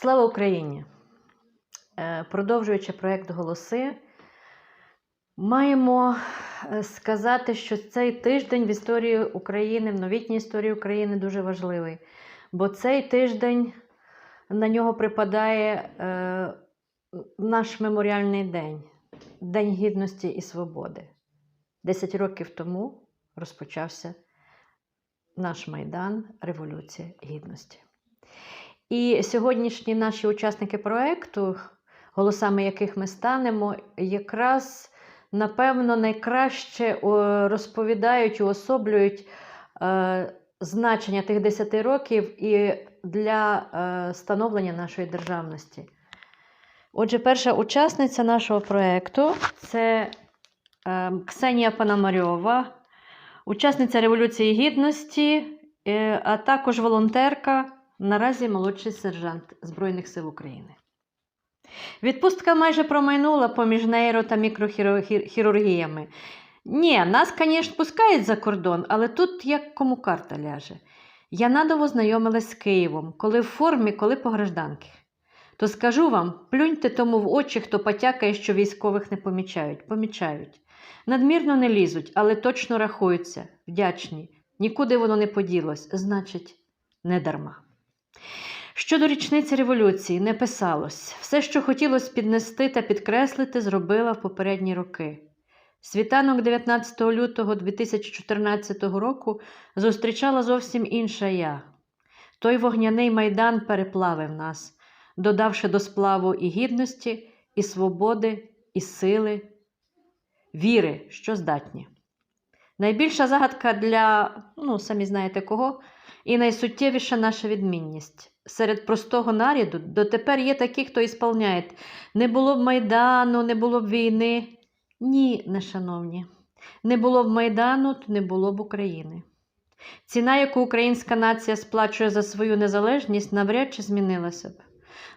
Слава Україні! Е, Продовжуючи проєкт Голоси, маємо е, сказати, що цей тиждень в історії України, в новітній історії України дуже важливий. Бо цей тиждень на нього припадає е, наш меморіальний день День Гідності і Свободи. Десять років тому розпочався наш Майдан Революція Гідності. І сьогоднішні наші учасники проєкту, голосами яких ми станемо, якраз, напевно, найкраще о, розповідають, уособлюють е, значення тих 10 років і для е, становлення нашої державності. Отже, перша учасниця нашого проєкту це е, Ксенія Пономарьова, учасниця Революції Гідності, е, а також волонтерка, наразі молодший сержант Збройних сил України. Відпустка майже промайнула поміж нейро та мікрохірургіями. Ні, нас, звісно, пускають за кордон, але тут як кому карта ляже. Я надовго знайомилась з Києвом, коли в формі, коли по гражданки. То скажу вам, плюньте тому в очі, хто потякає, що військових не помічають. Помічають. Надмірно не лізуть, але точно рахуються, вдячні. Нікуди воно не поділось, значить, не дарма. Щодо річниці революції не писалось. Все, що хотілося піднести та підкреслити, зробила в попередні роки. Світанок 19 лютого 2014 року зустрічала зовсім інша я. Той вогняний майдан переплавив нас, додавши до сплаву і гідності, і свободи, і сили, віри, що здатні. Найбільша загадка для, ну, самі знаєте кого, і найсуттєвіша наша відмінність. Серед простого наряду дотепер є такі, хто ісполняє. Не було б Майдану, не було б війни. Ні, нешановні. Не було б Майдану, то не було б України. Ціна, яку українська нація сплачує за свою незалежність, навряд чи змінилася б.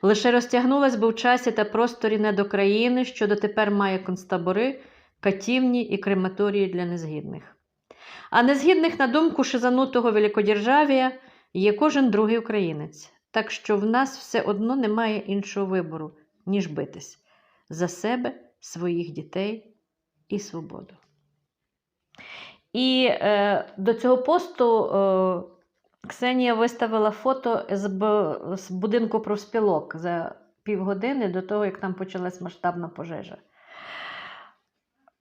Лише розтягнулась би в часі та просторі не до країни, що дотепер має концтабори, катівні і крематорії для незгідних. А незгідних, на думку шизанутого великодержавія, є кожен другий українець. Так що в нас все одно немає іншого вибору, ніж битись за себе, своїх дітей і свободу. І е, до цього посту е, Ксенія виставила фото з, з будинку профспілок за півгодини до того, як там почалась масштабна пожежа.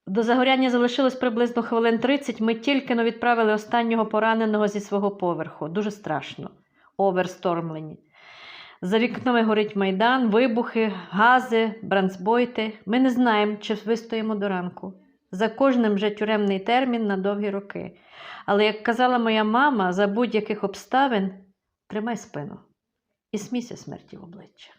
До загоряння залишилось приблизно хвилин 30. Ми тільки но відправили останнього пораненого зі свого поверху. Дуже страшно. Оверстормлені. За вікнами горить майдан, вибухи, гази, бранцбойти. Ми не знаємо, чи вистоїмо до ранку. За кожним вже тюремний термін на довгі роки. Але, як казала моя мама, за будь-яких обставин тримай спину і смійся смерті в обличчя.